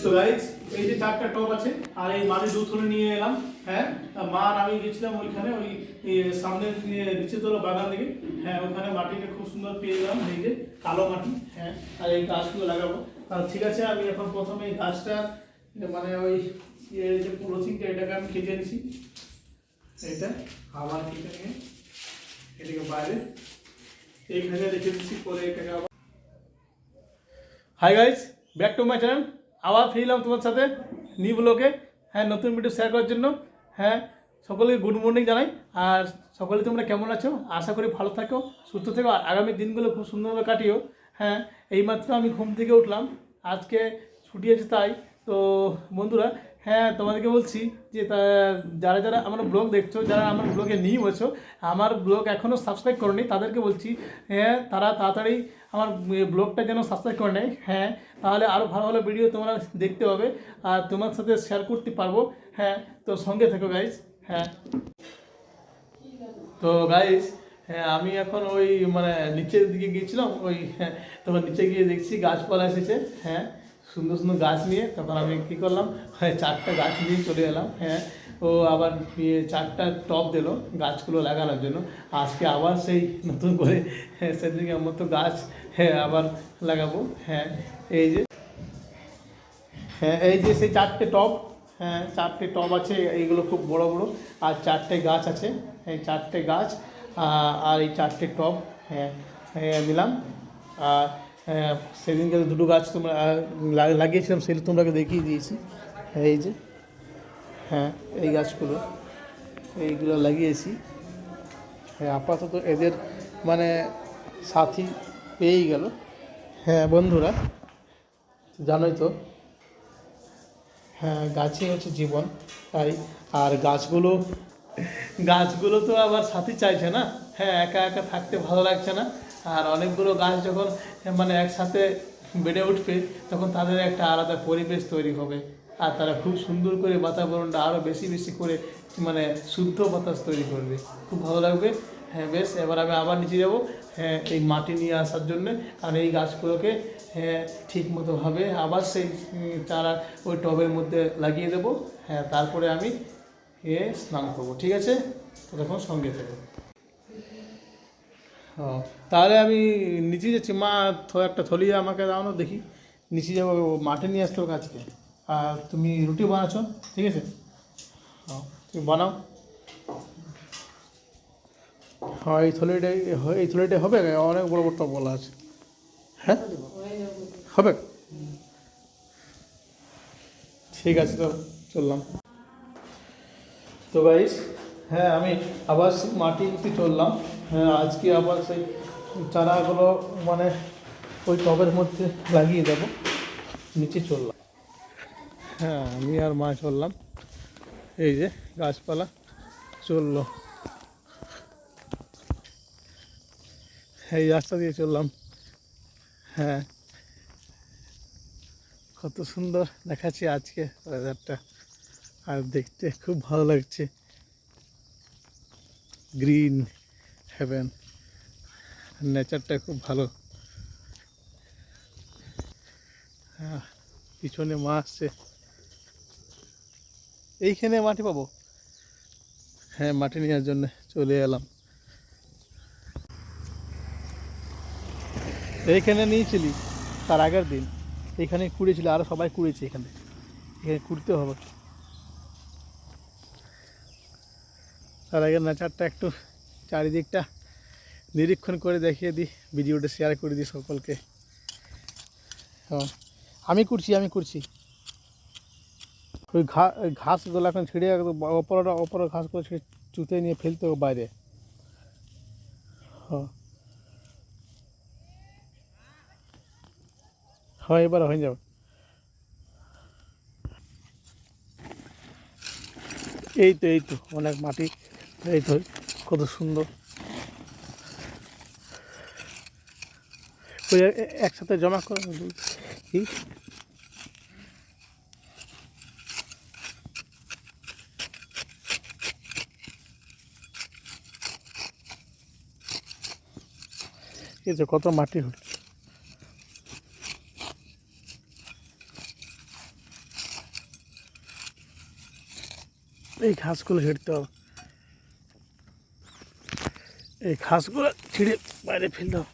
তো গাইজ এই যে চারটা টপ আছে আর এই মাটির দুথরে নিয়ে এলাম হ্যাঁ? আর মা আর আমি গেছিলাম ওইখানে ওই সামনে এ, নিচে তোলা বাগান থেকে হ্যাঁ ওখানে মাটিটা খুব সুন্দর পেয়ে গেলাম এই যে কালো মাটি হ্যাঁ আর এই গাছগুলো লাগাবো। আর ঠিক আছে আমি এখন প্রথমে এই গাছটা মানে ওই ইয়ে যে পলিথিনটা এটাকে আমি কেটে নিছি। এটা আবার কেটে নিয়ে এটাকে বাইরে এইখানে রেখে দিচ্ছি পরে এটাকে আবার hi guys back to my channel আবার ফিরলাম তোমার সাথে নিউ ব্লকে হ্যাঁ নতুন ভিডিও শেয়ার করার জন্য। হ্যাঁ সকলকে গুড মর্নিং জানাই। আর সকলে তোমরা কেমন আছো? আশা করি ভালো থাকো, সুস্থ থেকো। আর আগামী দিনগুলো খুব সুন্দরভাবে কাটিও। হ্যাঁ এইমাত্র আমি ঘুম থেকে উঠলাম। আজকে ছুটি আছে তাই। তো বন্ধুরা হ্যাঁ তোমাদেরকে বলছি যে যারা যারা আমার ব্লগ দেখছ, যারা আমার ব্লগে নিউ আছো, আমার ব্লগ এখনও সাবস্ক্রাইব করনি, তাদেরকে বলছি হ্যাঁ তারা তাড়াতাড়ি আমার ব্লগটা যেন সাবস্ক্রাইব করে নেয়। হ্যাঁ তাহলে আরও ভালো ভালো ভিডিও তোমরা দেখতে পাবে আর তোমার সাথে শেয়ার করতে পারব। হ্যাঁ তো সঙ্গে থেকো গাইজ হ্যাঁ। তো গাইজ হ্যাঁ আমি এখন ওই মানে নিচের দিকে গিয়েছিলাম, ওই হ্যাঁ তখন নিচে গিয়ে দেখছি গাছপালা এসেছে। হ্যাঁ সুন্দর সুন্দর গাছ নিয়ে তখন আমি কী করলাম হ্যাঁ চারটা গাছ নিয়ে চলে এলাম হ্যাঁ ও আবার চারটা টব দিল গাছগুলো লাগানোর জন্য। আজকে আবার সেই নতুন করে হ্যাঁ সেদিকে আমার তো গাছ হ্যাঁ আবার লাগাবো হ্যাঁ এই যে হ্যাঁ এই যে সেই চারটে টব হ্যাঁ চারটে টব আছে, এইগুলো খুব বড় বড়, আর চারটে গাছ আছে, এই চারটে গাছ আর এই চারটে টব হ্যাঁ হ্যাঁ দিলাম আর সেদিনকে দুটো গাছ তোমরা লাগিয়েছিলাম, সেগুলো তোমরাকে দেখিয়ে দিয়েছি। এই যে হ্যাঁ এই গাছগুলো, এইগুলো লাগিয়েছি। হ্যাঁ আপাতত এদের মানে সাথী পেয়েই গেল। হ্যাঁ বন্ধুরা, জানোই তো হ্যাঁ গাছই হচ্ছে জীবন, তাই, আর গাছগুলো গাছগুলো তো আবার সাথী চাইছে না। হ্যাঁ একা একা থাকতে ভালো লাগছে না। আর অনেকগুলো গাছ যখন মানে একসাথে বেড়ে উঠবে, তখন তাদের একটা আলাদা পরিবেশ তৈরি হবে। আর তারা খুব সুন্দর করে বাতাবরণটা আরও বেশি বেশি করে মানে শুদ্ধ বাতাস তৈরি করবে। খুব ভালো লাগবে। হ্যাঁ বেশ, এবার আমি আবার নিচে যাব। হ্যাঁ এই মাটি নিয়ে আসার জন্যে। কারণ এই গাছগুলোকে হ্যাঁ ঠিক মতোভাবে আবার সেই চারা ওই টবের মধ্যে লাগিয়ে দেবো। হ্যাঁ তারপরে আমি, এ, স্নান করব। ঠিক আছে? ততক্ষণ সঙ্গে থাকব ও তাহলে আমি নিচে যাচ্ছি। মা একটা থলি আমাকে দাও দেখি। নিচে যাব মাঠে নিয়ে আসতে আজকে আর তুমি রুটি বানাচ্ছ, ঠিক আছে? ও তুমি বানাও। হ্যাঁ এই থলিটাই এই থলিটাই হবে অনেক বড় বড় টপ বলা আছে। হ্যাঁ? হবে? ঠিক আছে, তো চললাম। তো গাইস হ্যাঁ আমি আবার মাটি চললাম। হ্যাঁ আজকে আবার সেই চারাগুলো মানে ওই টবের মধ্যে লাগিয়ে দেবো, নিচে চললাম। হ্যাঁ আমি আর মা চললাম। এই যে গাছপালা চলল। এই রাস্তা দিয়ে চললাম। হ্যাঁ কত সুন্দর দেখাচ্ছে আজকে ওয়েদারটা আর দেখতে খুব ভালো লাগছে। গ্রিন হেভেন নেচারটা খুব ভালো। হ্যাঁ পিছনে মা আসছে। এইখানে মাটি পাবো? হ্যাঁ মাটি নেওয়ার জন্য চলে এলাম। এইখানে নিয়েছিলি, তার আগের দিন। এইখানে কুড়েছিল আরও সবাই কুড়েছে এখানে। এখানে কুড়তে হবে। তার আগে নেচারটা একটু চারিদিকটা নিরীক্ষণ করে দেখিয়ে দিই, ভিডিওটা শেয়ার করে দিই সকলকে। হ্যাঁ আমি করছি আমি করছি। ওই ঘা ঘাসগুলো এখন ছিঁড়ে অপরটা অপর ঘাসগুলো ছিঁড়ে চুতে নিয়ে ফেলতে হবে বাইরে। হ্যাঁ। হয়, এবার হয়ে যাবে। এই তো এই তো, অনেক মাটি, এই তো। কত সুন্দর। ওই একসাথে জমা করে কি? এই যে কত মাটি হল। এই ঘাসগুলো হেঁটতে হবে। এই ঘাসগুলো ছিঁড়ে বাইরে ফেল দাও।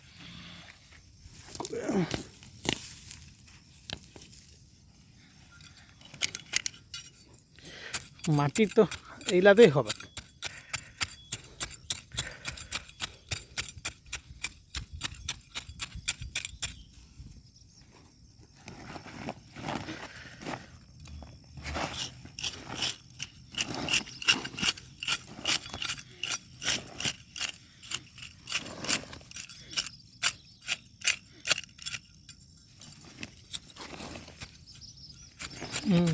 মাটি তো এইলাতেই হবে হুম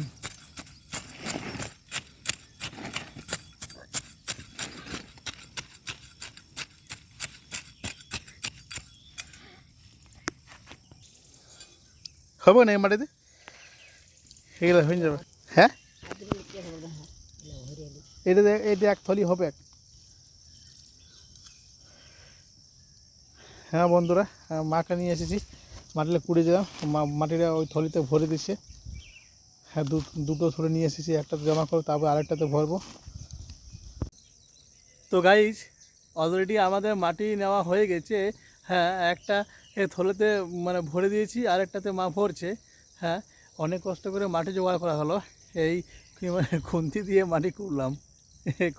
হবে না এই মাটিতে? এগুলো হয়ে যাবে। হ্যাঁ? এটা এটা এক থলি হবে এক। হ্যাঁ বন্ধুরা মাকে নিয়ে এসেছি। মাটিটা কুড়ে দিলাম। মাটিটা ওই থলিতে ভরে দিচ্ছে। হ্যাঁ দুটো থলে নিয়ে এসেছি একটাতে জমা করো তারপর আরেকটাতে ভরবো। তো গাইজ অলরেডি আমাদের মাটি নেওয়া হয়ে গেছে। হ্যাঁ একটা এ থলেতে মানে ভরে দিয়েছি, আরেকটাতে মা ভরছে হ্যাঁ অনেক কষ্ট করে মাটি জোগাড় করা হলো, এই মানে খুন্তি দিয়ে মাটি করলাম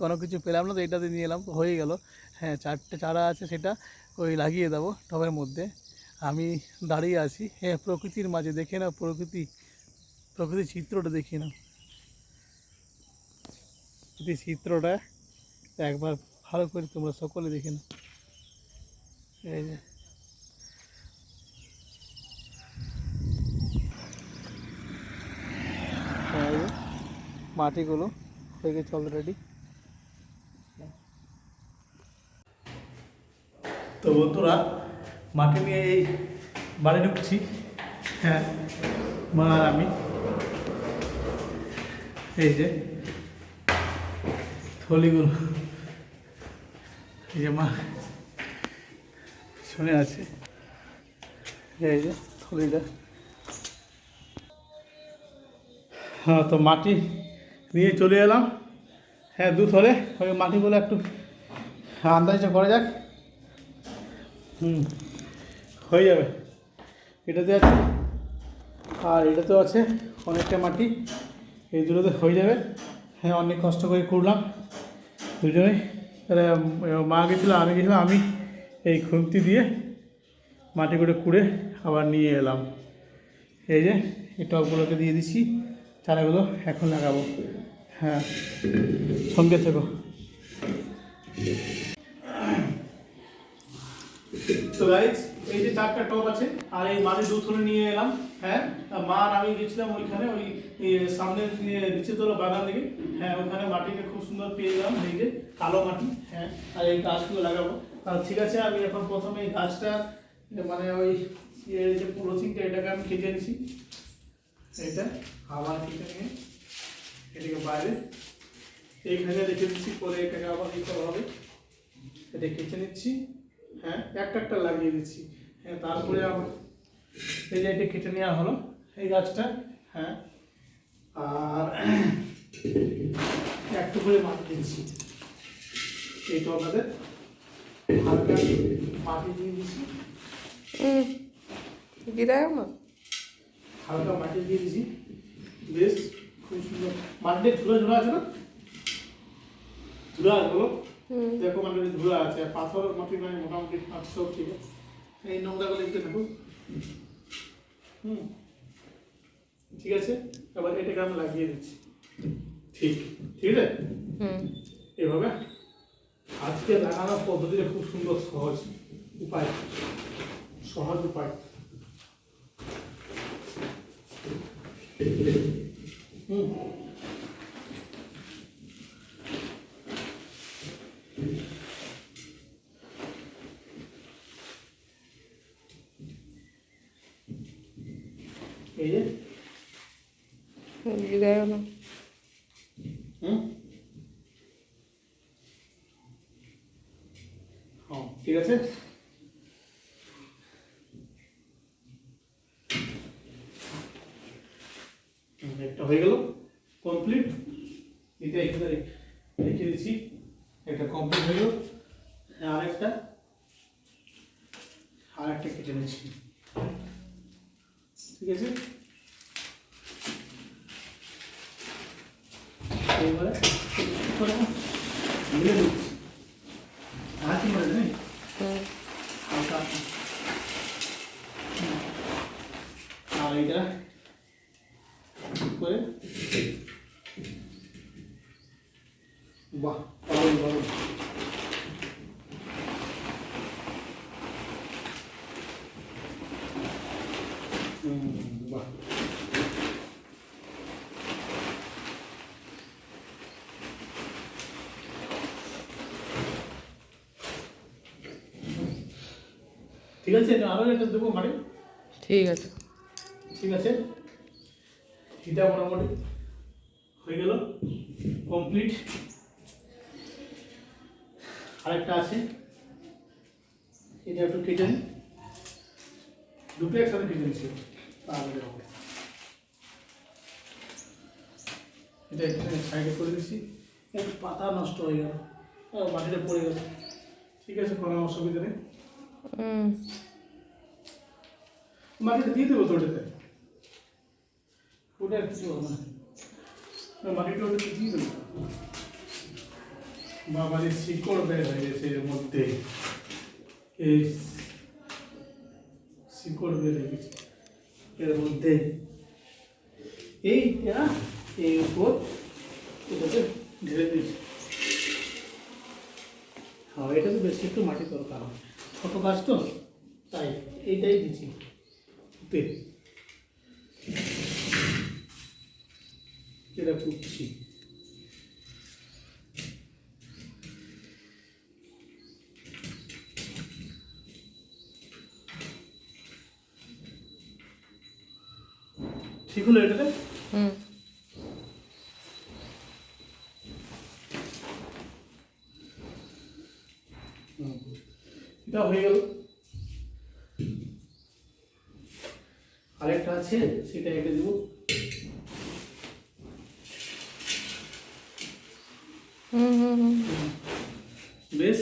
কোনো কিছু পেলাম না তো এটাতে নিয়ে এলাম, হয়ে গেল হ্যাঁ চারটে চারা আছে সেটা ওই লাগিয়ে দেবো টবের মধ্যে, আমি দাঁড়িয়ে আছি হ্যাঁ প্রকৃতির মাঝে, দেখে না প্রকৃতি, প্রকৃতির চিত্রটা দেখি না প্রকৃতির চিত্রটা একবার ভালো করে তোমরা সকলে দেখে না এই যে এই যে মাটিগুলো হয়ে গেছে অলরেডি তো বন্ধুরা, মাটি নিয়ে এই বাড়ি ঢুকছি। হ্যাঁ মা আর আমি। এই যে, থলিগুলো। এই যে মা শুনে আছে। এই যে থলিটা। হ্যাঁ তো মাটি নিয়ে চলে এলাম। হ্যাঁ দু থলে। ওই মাটিগুলো একটু আন্দাজটা করা যাক। হুম, হয়ে যাবে। এটাতে আছে। আর এটাতেও আছে অনেকটা মাটি। এই দুটোতে হয়ে যাবে। হ্যাঁ অনেক কষ্ট করে করলাম দুজনেই। তাহলে মা গেছিল, আমি গেছিলাম, আমি এই খুন্তি দিয়ে মাটি করে কুড়ে আবার নিয়ে এলাম। এই যে, এই টপগুলোকে দিয়ে দিচ্ছি। চারাগুলো এখন লাগাবো। হ্যাঁ। সঙ্গে থেকো। তো গাইজ এই যে চারটা টব আছে আর এই মাটির দুথনে নিয়ে এলাম হ্যাঁ? আর মা আর আমি গেছিলাম ওইখানে ওই সামনে নিয়ে- নিচে তোলা বাগান থেকে হ্যাঁ ওখানে মাটিটা খুব সুন্দর পেয়ে গেলাম এই যে কালো মাটি হ্যাঁ? আর এই গাছগুলো লাগাবো। আর ঠিক আছে আমি এখন প্রথমে এই গাছটা মানে ওই যে পলিথিনটা এটাকে আমি কেটে নিছি এটা আবার কেটে নিয়ে। এটাকে বাইরে। এইখানে রেখে দিচ্ছি পরে এটাকে আবার দিতে হবে। এটা কেটে নিচ্ছি। হ্যাঁ একটা একটা লাগিয়ে দিচ্ছি। হ্যাঁ তারপরে আবার এই যে এটা কেটে নেওয়া হলো এই গাছটা। হ্যাঁ আর একটু করে মাটি দিচ্ছি। এই টবাতে হালকা মাটি দিয়ে দিচ্ছি। গিরায় না? হালকা মাটি দিয়ে দিচ্ছি। বেশ। মাটিতে ঝুলা ঝুলা আছে না? ঝুলা আছে দেখো মানে ধুলা আছে আর পাথর মাটি মানে মোটামুটি পাঁচ সব ঠিক আছে। এই নোংরাগুলো একটু থাকো হুম। ঠিক আছে? এবার এটাকে আমি লাগিয়ে দিচ্ছি। ঠিক। ঠিক আছে? হুম। এভাবে। আজকে লাগানোর পদ্ধতিটা খুব সুন্দর সহজ উপায়। সহজ উপায়। হুম এই যে গিরায় না হুম হ্যাঁ ঠিক আছে হুম, একটা হয়ে গেল কমপ্লিট এটা এখানে রেখে দিচ্ছি। এটা কমপ্লিট হয়ে গেল। আরেকটা। আরেকটা কেটে নিচ্ছি। ঠিক আছে? এবারে মিলে দিচ্ছি আর কি করে নেই হালকা হুম। আর এইটা করে বাহ পাগল পাগল হুম, বাহ ঠিক আছে এটা আরও একটা দেবো মানে ঠিক আছে। ঠিক আছে? এটা মোটামুটি হয়ে গেল কমপ্লিট আরেকটা আছে। এটা একটু কেটে নিই। দুটো একসাথে কেটে নিচ্ছি। তাহলে হবে। এটা এখানে সাইডে করে দিচ্ছি। একটু পাতা নষ্ট হয়ে গেল। মাটিটা পড়ে গেল ঠিক আছে কোনো অসুবিধা নেই। মাটিটা দিয়ে দেবো তো ওটাতে ওটা কিছু হবে না মাটিটা ওটাতে দিয়ে দেবো বাবারে শিকড় বের হয়ে গেছে এর মধ্যে এই শিকড় বের হয়ে গেছে এর মধ্যে এইটা এই উপর এটাতে ঢেলে দিয়েছি হ্যাঁ এটা তো বেশি একটু মাটি দরকার হয় ছোটো গাছ তো তাই এইটাই দিচ্ছি। এটা করছি। ঠিক হলো এটাতে হুম হুম। এটা হয়ে গেল আরেকটা আছে সেটা এঁকে দেবো হুম হুম হুম বেশ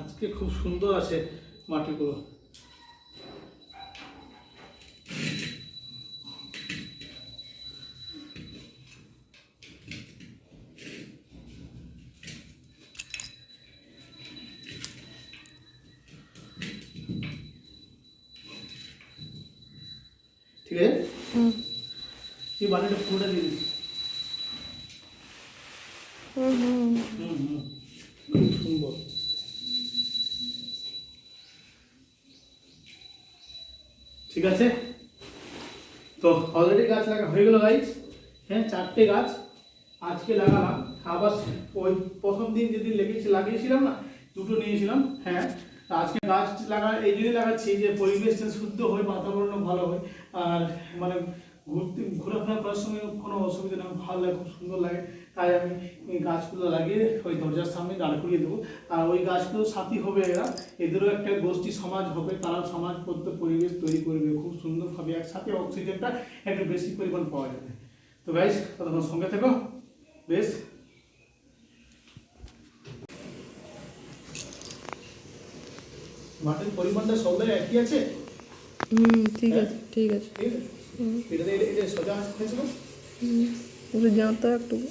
আজকে খুব সুন্দর আছে মাটিগুলো। ঠিক আছে? এই বাড়িটা পুরোটা দিয়ে দিচ্ছি হুম হুম হুম হুম খুব সুন্দর ঠিক আছে তো অলরেডি গাছ লাগা হয়ে গেল গাইজ হ্যাঁ চারটে গাছ আজকে লাগালাম। আবার ওই প্রথম দিন যেদিন লেগেছি, লাগিয়েছিলাম না, দুটো নিয়েছিলাম। হ্যাঁ আজকে গাছ লাগা, এই জন্যই লাগাচ্ছি যে পরিবেশটা শুদ্ধ হয়, বাতাবরণ ভালো হয়। আর মানে ঘুরতে, ঘোরাফেরা করার সময় কোনো অসুবিধা না ভালো লাগে, খুব সুন্দর লাগে। তাই আমি গাছগুলো লাগিয়ে ওই দরজার সামনে দাঁড় করিয়ে দেবো। আর ওই গাছগুলো সাথী হবে এরা। এদেরও একটা গোষ্ঠী সমাজ হবে। তারা সমাজ করতে পরিবেশ তৈরি করবে। খুব সুন্দরভাবে একসাথে অক্সিজেনটা একটু বেশি পরিমাণ পাওয়া যাবে। তো গাইস ততক্ষণ সঙ্গে থেকো। বেশ। মাটির পরিমাণটা সব জায়গায় একই আছে? হুম ঠিক আছে ঠিক আছে। ঠিক আছে? এটা- এটা সোজা হয়েছিল জানতো একটু।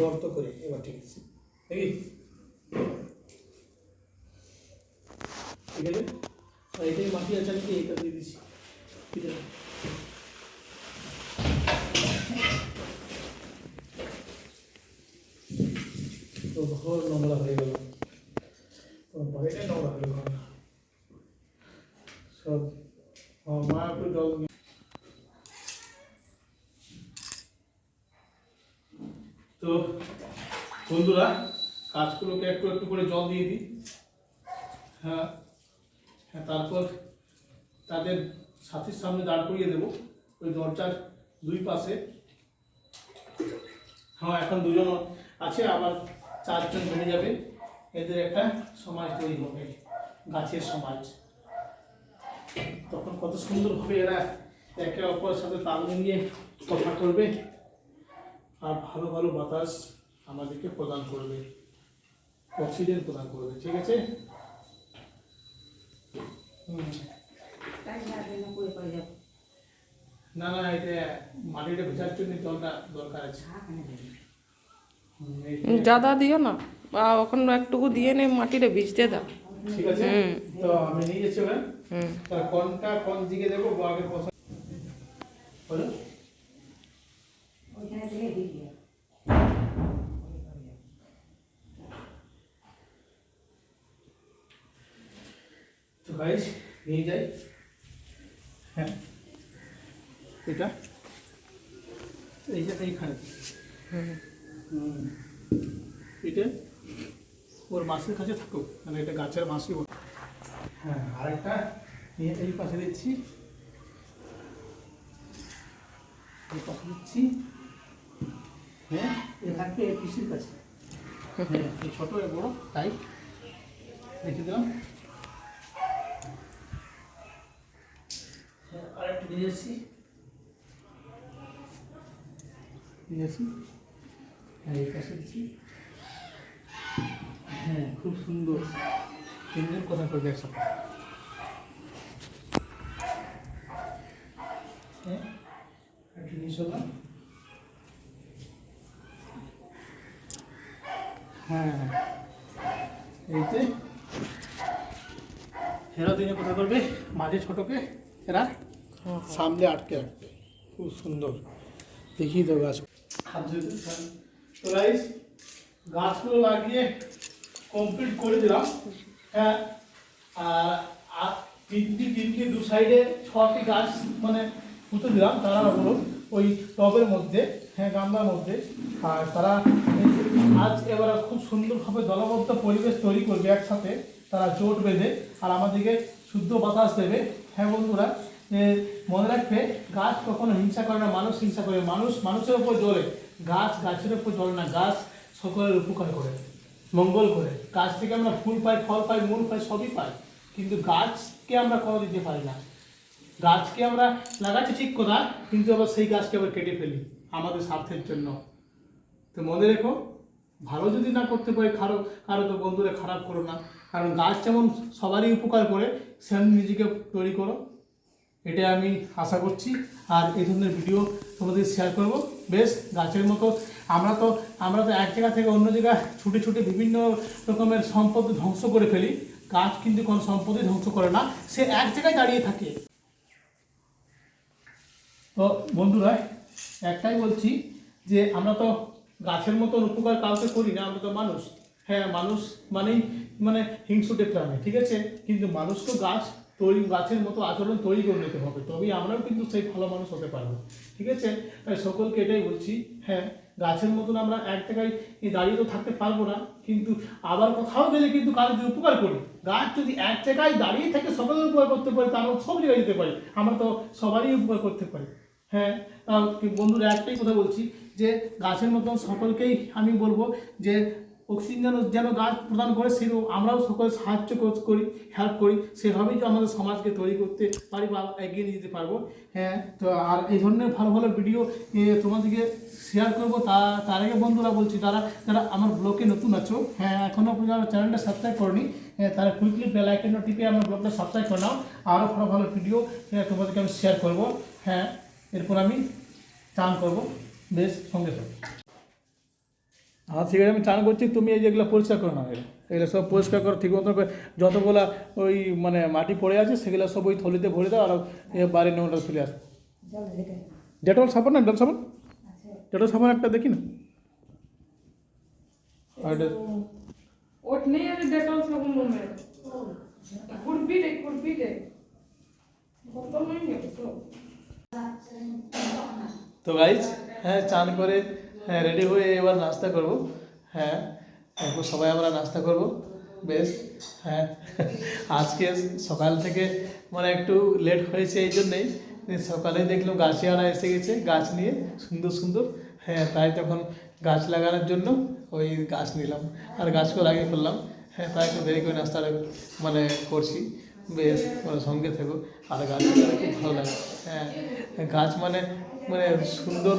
গর্ত করে, এবার ঠিক আছে। দেখি। ঠিক আছে? আর এটাই মাটি আছে নাকি এটা দিয়ে দিচ্ছি? ঠিক আছে। তো ঘর নোংরা হয়ে গেল। তো বাড়িটাই নোংরা হয়ে গেল। সব মা একটু জল তো, বন্ধুরা গাছগুলোকে একটু একটু করে জল দিয়ে দিই। হ্যাঁ হ্যাঁ তারপর তাদের সাথীর সামনে দাঁড় করিয়ে দেবো। ওই দরজার দুই পাশে। হ্যাঁ এখন দুজন আছে, আবার চারজন বেড়ে যাবে। এদের একটা সমাজ তৈরি হবে, গাছের সমাজ। তখন কত সুন্দরভাবে এরা একে অপরের সাথে তাল মিলিয়ে কথা করবে আর ভালো ভালো বাতাস আমাদেরকে প্রদান করবে, অক্সিজেন প্রদান করবে, ঠিক আছে? না না, এটা মাটিটা ভেজার জন্য জলটা দরকার আছে। এই- জাদা দিও না বা ওখানে একটুকু দিয়ে নে মাটিটা ভিজতে দাও ঠিক আছে তো আমি নিয়ে যাচ্ছি ওখানে তাহলে কোনটা কোন দিকে দেবো আগে পছন্দ বলো তো গাইস নিয়ে যাই হ্যাঁ এটা এই যে এইখানে হুম। এটা ওর মাছের কাছে থাকুক মানে এটা গাছের মাছই বলে হ্যাঁ আরেকটা নিয়ে এই পাশে দিচ্ছি। এই পাশে দিচ্ছি। হ্যাঁ এ থাকবে এই পিসির কাছে। হ্যাঁ এই ছোটো এ বড়ো তাই। রেখে দিলাম। হ্যাঁ আরেকটা নিয়ে এসেছি। নিয়ে এসেছি। হ্যাঁ এই পাশে দিচ্ছি হ্যাঁ খুব সুন্দর। তিনজন কথা করবে একসাথে হ্যাঁ একটা হ্যাঁ এইতে এরা দিনে কথা করবে মাঝে ছোটকে এরা হ্যাঁ। সামনে আটকে রাখবে। খুব সুন্দর। দেখিয়ে দেবো হাত ধুয়ে হ্যাঁ। তো গাইস গাছগুলো লাগিয়ে কমপ্লিট করে দিলাম। হ্যাঁ আর তিনটি তিনটি দু সাইডে ছটি গাছ মানে পুঁতে দিলাম তারা হলো ওই টবের মধ্যে হ্যাঁ গামলার মধ্যে। আর তারা আজ এবার খুব সুন্দরভাবে দলবদ্ধ পরিবেশ তৈরি করবে একসাথে, তারা জোট বেঁধে। আর আমাদেরকে শুদ্ধ বাতাস দেবে। হ্যাঁ বন্ধুরা মনে রাখবে, গাছ কখনো হিংসা করে না, মানুষ হিংসা করে। মানুষ, মানুষের উপর জ্বলে গাছ গাছের উপর জ্বলে না, গাছ সকলের উপকার করে, মঙ্গল করে। গাছ থেকে আমরা ফুল পাই, ফল পাই, মূল পাই, সবই পাই। কিন্তু গাছকে আমরা কোনো দিতে পারি না। গাছকে আমরা লাগাচ্ছি ঠিক কথা কিন্তু আবার সেই গাছকে আবার কেটে ফেলি, আমাদের স্বার্থের জন্য। তো মনে রেখো, ভালো যদি না করতে পারি, কারও কারও তো বন্ধুরা খারাপ করো না। কারণ গাছ যেমন সবারই উপকার করে সেমন নিজেকে তৈরি করো। এটা আমি আশা করছি। আর এই ধরনের ভিডিও তোমাদের শেয়ার করব। বেশ, গাছের মতো। আমরা তো আমরা তো এক জায়গা থেকে অন্য জায়গায় ছুটে ছুটে বিভিন্ন রকমের সম্পদ ধ্বংস করে ফেলি। গাছ কিন্তু কোনো সম্পদই ধ্বংস করে না। সে এক জায়গায় দাঁড়িয়ে থাকে। তো বন্ধুরা, একটাই বলছি যে আমরা তো গাছের মতন উপকার কাউকে করি না, আমরা তো মানুষ। হ্যাঁ মানুষ মানেই মানে হিংসুটে প্রাণী, ঠিক আছে? কিন্তু মানুষ তো গাছ তৈরি, গাছের মতো আচরণ তৈরি করে নিতে হবে। তবেই আমরাও কিন্তু সেই ভালো মানুষ হতে পারব। ঠিক আছে? তাই সকলকে এটাই বলছি হ্যাঁ গাছের মতন আমরা এক জায়গায় দাঁড়িয়ে তো থাকতে পারব না, কিন্তু আবার কোথাও গেলে কিন্তু কারও যদি উপকার করি, গাছ যদি এক জায়গায় দাঁড়িয়ে থেকে সকলের উপকার করতে পারি তাহলে সব জায়গায় যেতে পারি। আমরা তো সবারই উপকার করতে পারি। হ্যাঁ বন্ধুরা একটাই কথা বলছি যে, গাছের মতন সকলকেই আমি বলব যে অক্সিজেন যেন যেন গাছ প্রদান করে সেরকম আমরাও সকলে সাহায্য করি হেল্প করি। সেভাবেই আমাদের সমাজকে তৈরি করতে পারি বা এগিয়ে নিয়ে যেতে পারব। হ্যাঁ তো আর এই ধরনের ভালো ভালো ভিডিও তোমাদেরকে শেয়ার করব। তা তার আগে বন্ধুরা বলছি তারা যারা আমার ব্লগে নতুন আছো হ্যাঁ এখনও পর্যন্ত আমার চ্যানেলটা সাবস্ক্রাইব করনি হ্যাঁ, তারা কুইকলি বেল আইকনটা টিপে আমার ব্লগটা সাবস্ক্রাইব করে নাও। আরও ভালো ভালো ভিডিও তোমাদেরকে আমি শেয়ার করব। হ্যাঁ এরপর আমি চান করব। বেশ সঙ্গে সঙ্গে হ্যাঁ, আর সেখানে আমি চান করছি তুমি এই যেগুলো পরিষ্কার করো না এগুলো সব পরিষ্কার করো ঠিক মতো যতগুলো ওই মানে মাটি পড়ে আছে সেগুলো সব ওই থলিতে ভরে দাও আর বাড়ির নোংরা ফেলে আস ডেটল সাবান না ডেটল সাবান? ডেটল সাবান একটা দেখি না। তো গাইজ হ্যাঁ চান করে হ্যাঁ রেডি হয়ে এবার নাস্তা করব। হ্যাঁ এরপর সবাই আমরা নাস্তা করব। বেশ হ্যাঁ আজকে সকাল থেকে মানে একটু লেট হয়েছে এই জন্যেই। সকালে দেখলাম গাছিয়ারা এসে গেছে গাছ নিয়ে, সুন্দর সুন্দর। হ্যাঁ তাই তখন গাছ লাগানোর জন্য ওই গাছ নিলাম আর গাছগুলো লাগিয়ে ফেললাম। হ্যাঁ তাই একটু দেরি করে নাস্তাটা মানে করছি। বেশ মানে সঙ্গে থেকো। আর গাছগুলো খুব ভালো লাগে। হ্যাঁ গাছ মানে মানে সুন্দর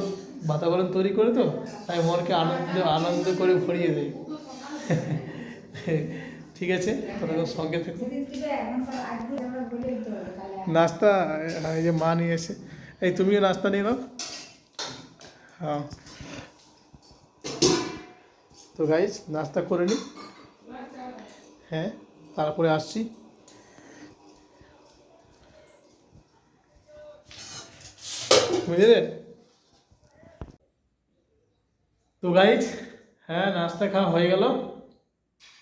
বাতাবরণ তৈরি করে তো, তাই মনকে আনন্দ আনন্দ করে ভরিয়ে দেয়। ঠিক আছে তোমরা সঙ্গে থেকো। নাস্তা, এই যে মা নিয়ে এসে, এই তুমিও নাস্তা নিয়ে নাও। হ্যাঁ। তো গাইজ নাস্তা করে নি। হ্যাঁ তারপরে আসছি। বুঝলেন তো গাইজ হ্যাঁ নাস্তা খাওয়া হয়ে গেল।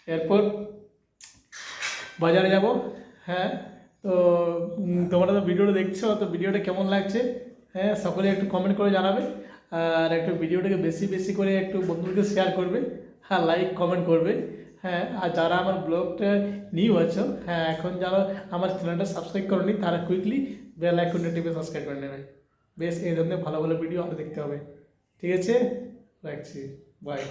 এরপর বাজারে যাব হ্যাঁ। তো তোমরা তো ভিডিওটা দেখছ, তো ভিডিওটা কেমন লাগছে? হ্যাঁ সকলে একটু কমেন্ট করে জানাবে। আর একটু ভিডিওটাকে বেশি বেশি করে একটু বন্ধুদেরকে শেয়ার করবে। হ্যাঁ লাইক কমেন্ট করবে। হ্যাঁ আর যারা আমার ব্লগটা নিউ আছো হ্যাঁ এখন যারা আমার চ্যানেলটা সাবস্ক্রাইব করনি, তারা কুইকলি বেল আইকনটা টিপে সাবস্ক্রাইব করে নেবে। বেশ, এই ধরনের ভালো ভালো ভিডিও আরও দেখতে হবে। ঠিক আছে? রাখছি বাই